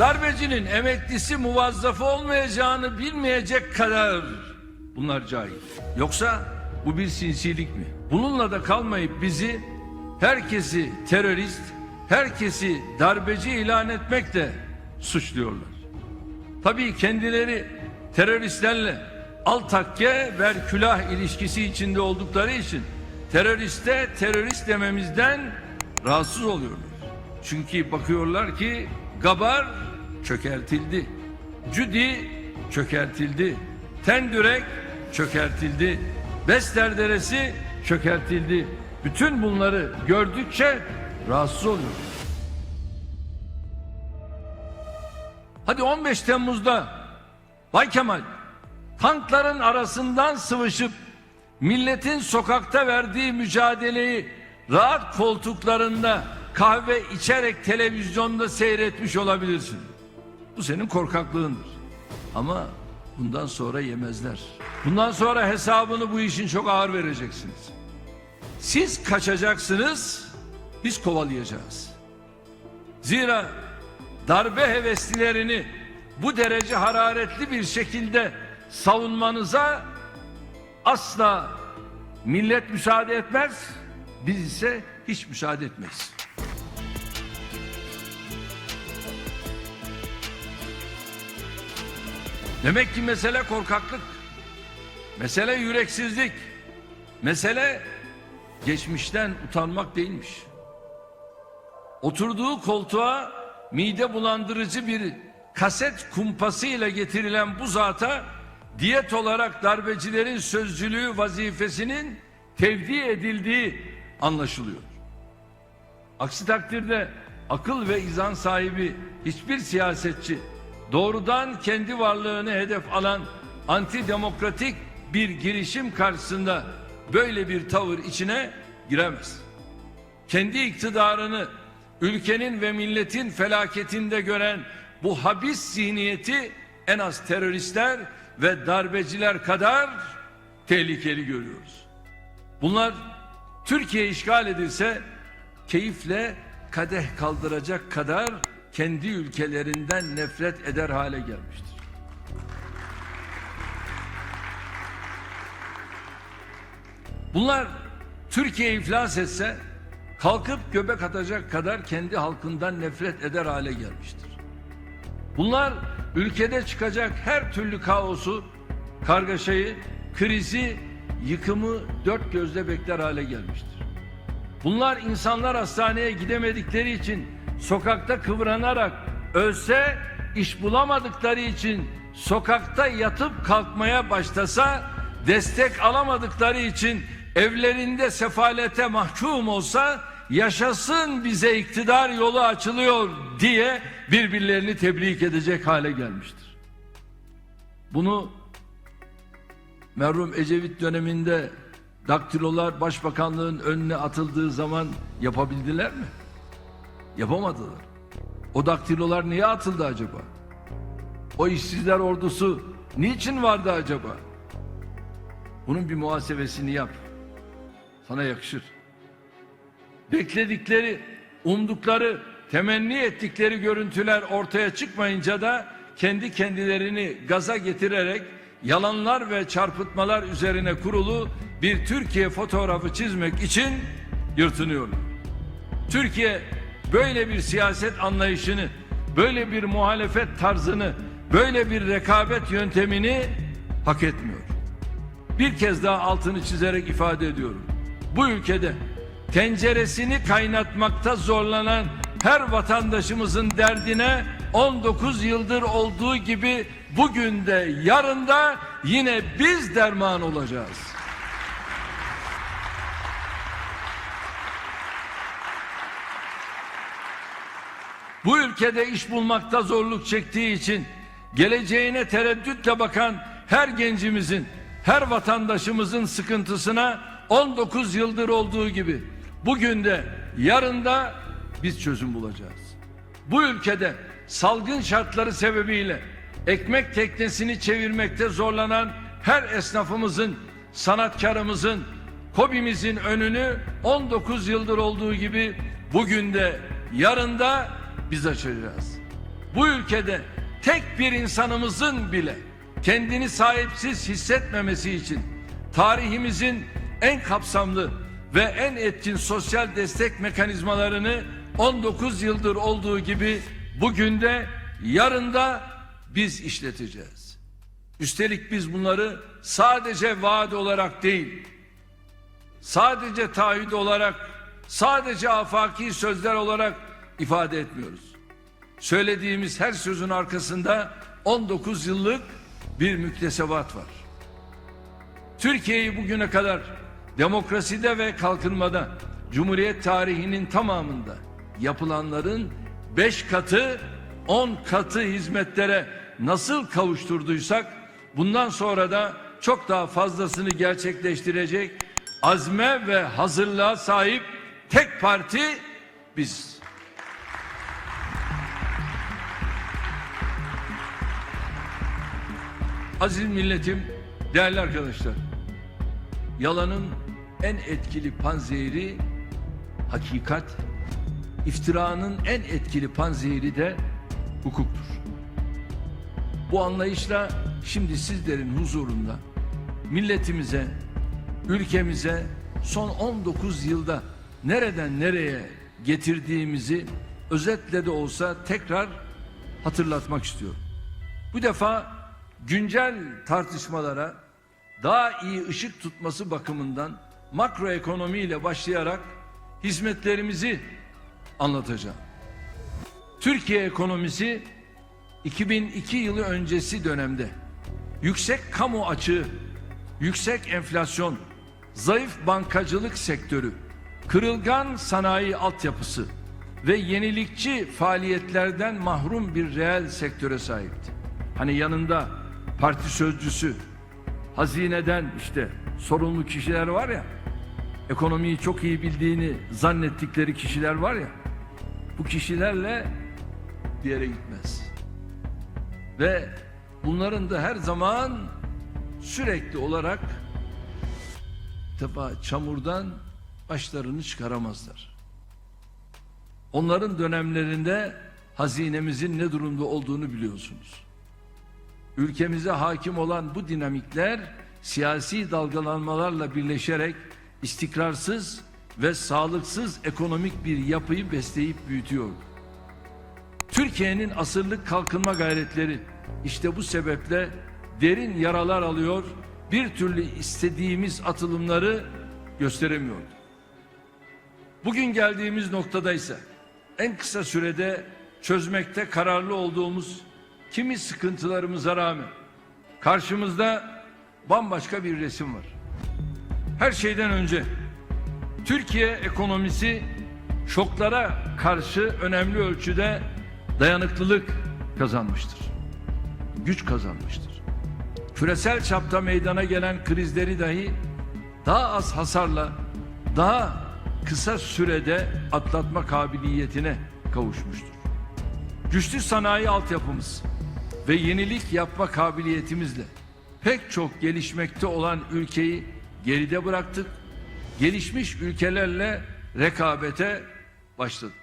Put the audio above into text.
Darbecinin emeklisi muvazzafı olmayacağını bilmeyecek kadar bunlar cahil. Yoksa bu bir sinsilik mi? Bununla da kalmayıp bizi herkesi terörist, herkesi darbeci ilan etmekle suçluyorlar. Tabii kendileri teröristlerle al takke ver külah ilişkisi içinde oldukları için teröriste terörist dememizden rahatsız oluyorlar. Çünkü bakıyorlar ki Gabar çökertildi. Cüdi çökertildi. Tendürek çökertildi. Bester Deresi çökertildi. Bütün bunları gördükçe rahatsız oluyorlar. Hadi 15 Temmuz'da Bay Kemal tankların arasından sıvışıp milletin sokakta verdiği mücadeleyi rahat koltuklarında kahve içerek televizyonda seyretmiş olabilirsin. Bu senin korkaklığındır. Ama bundan sonra yemezler. Bundan sonra hesabını bu işin çok ağır vereceksiniz. Siz kaçacaksınız, biz kovalayacağız. Zira darbe heveslilerini bu derece hararetli bir şekilde savunmanıza asla millet müsaade etmez. Biz ise hiç müsaade etmeyiz. Demek ki mesele korkaklık. Mesele yüreksizlik. Mesele geçmişten utanmak değilmiş. Oturduğu koltuğa mide bulandırıcı bir kaset kumpası ile getirilen bu zata diyet olarak darbecilerin sözcülüğü vazifesinin tevdi edildiği anlaşılıyor. Aksi takdirde akıl ve izan sahibi hiçbir siyasetçi doğrudan kendi varlığını hedef alan antidemokratik bir girişim karşısında böyle bir tavır içine giremez. Kendi iktidarını ülkenin ve milletin felaketinde gören bu habis zihniyeti en az teröristler ve darbeciler kadar tehlikeli görüyoruz. Bunlar Türkiye işgal edilse keyifle kadeh kaldıracak kadar kendi ülkelerinden nefret eder hale gelmiştir. Bunlar Türkiye iflas etse kalkıp göbek atacak kadar kendi halkından nefret eder hale gelmiştir. Bunlar ülkede çıkacak her türlü kaosu, kargaşayı, krizi, yıkımı dört gözle bekler hale gelmiştir. Bunlar insanlar hastaneye gidemedikleri için sokakta kıvranarak ölse iş bulamadıkları için sokakta yatıp kalkmaya başlasa destek alamadıkları için evlerinde sefalete mahkum olsa yaşasın bize iktidar yolu açılıyor diye birbirlerini tebrik edecek hale gelmiştir. Bunu merhum Ecevit döneminde daktilolar başbakanlığın önüne atıldığı zaman yapabildiler mi? Yapamadılar. O daktilolar niye atıldı acaba? O işsizler ordusu niçin vardı acaba? Bunun bir muhasebesini yap. Sana yakışır. Bekledikleri, umdukları, temenni ettikleri görüntüler ortaya çıkmayınca da kendi kendilerini gaza getirerek yalanlar ve çarpıtmalar üzerine kurulu bir Türkiye fotoğrafı çizmek için yırtınıyorlar. Türkiye böyle bir siyaset anlayışını, böyle bir muhalefet tarzını, böyle bir rekabet yöntemini hak etmiyor. Bir kez daha altını çizerek ifade ediyorum. Bu ülkede tenceresini kaynatmakta zorlanan her vatandaşımızın derdine 19 yıldır olduğu gibi bugün de yarın da yine biz derman olacağız. Bu ülkede iş bulmakta zorluk çektiği için geleceğine tereddütle bakan her gencimizin, her vatandaşımızın sıkıntısına 19 yıldır olduğu gibi bugün de yarın da biz çözüm bulacağız. Bu ülkede salgın şartları sebebiyle ekmek teknesini çevirmekte zorlanan her esnafımızın, sanatkarımızın, hobimizin önünü 19 yıldır olduğu gibi bugün de yarın da biz açacağız. bu ülkede tek bir insanımızın bile kendini sahipsiz hissetmemesi için tarihimizin en kapsamlı ve en etkin sosyal destek mekanizmalarını 19 yıldır olduğu gibi bugün de yarın da biz işleteceğiz. Üstelik biz bunları sadece vaat olarak değil, sadece taahhüt olarak, sadece afaki sözler olarak ifade etmiyoruz. Söylediğimiz her sözün arkasında 19 yıllık bir müktesebat var. Türkiye'yi bugüne kadar demokraside ve kalkınmada Cumhuriyet tarihinin tamamında yapılanların 5 katı 10 katı hizmetlere nasıl kavuşturduysak bundan sonra da çok daha fazlasını gerçekleştirecek azme ve hazırlığa sahip tek parti biz. Aziz milletim, değerli arkadaşlar. Yalanın en etkili panzehiri hakikat, iftiranın en etkili panzehiri de hukuktur. Bu anlayışla şimdi sizlerin huzurunda milletimize, ülkemize son 19 yılda nereden nereye getirdiğimizi özetle de olsa tekrar hatırlatmak istiyorum. Bu defa güncel tartışmalara daha iyi ışık tutması bakımından makroekonomi ile başlayarak hizmetlerimizi anlatacağım. Türkiye ekonomisi 2002 yılı öncesi dönemde yüksek kamu açığı, yüksek enflasyon, zayıf bankacılık sektörü, kırılgan sanayi altyapısı ve yenilikçi faaliyetlerden mahrum bir reel sektöre sahipti. Hani yanında parti sözcüsü, hazineden işte sorumlu kişiler var ya, ekonomiyi çok iyi bildiğini zannettikleri kişiler var ya, bu kişilerle bir yere gitmez. Ve bunların da her zaman sürekli olarak defa çamurdan başlarını çıkaramazlar. Onların dönemlerinde hazinemizin ne durumda olduğunu biliyorsunuz. Ülkemize hakim olan bu dinamikler siyasi dalgalanmalarla birleşerek istikrarsız ve sağlıksız ekonomik bir yapıyı besleyip büyütüyordu. Türkiye'nin asırlık kalkınma gayretleri işte bu sebeple derin yaralar alıyor, bir türlü istediğimiz atılımları gösteremiyordu. Bugün geldiğimiz noktada ise en kısa sürede çözmekte kararlı olduğumuz kimi sıkıntılarımıza rağmen karşımızda bambaşka bir resim var. Her şeyden önce Türkiye ekonomisi şoklara karşı önemli ölçüde dayanıklılık kazanmıştır. Güç kazanmıştır. Küresel çapta meydana gelen krizleri dahi daha az hasarla, daha kısa sürede atlatma kabiliyetine kavuşmuştur. Güçlü sanayi altyapımız ve yenilik yapma kabiliyetimizle pek çok gelişmekte olan ülkeyi geride bıraktık. Gelişmiş ülkelerle rekabete başladık.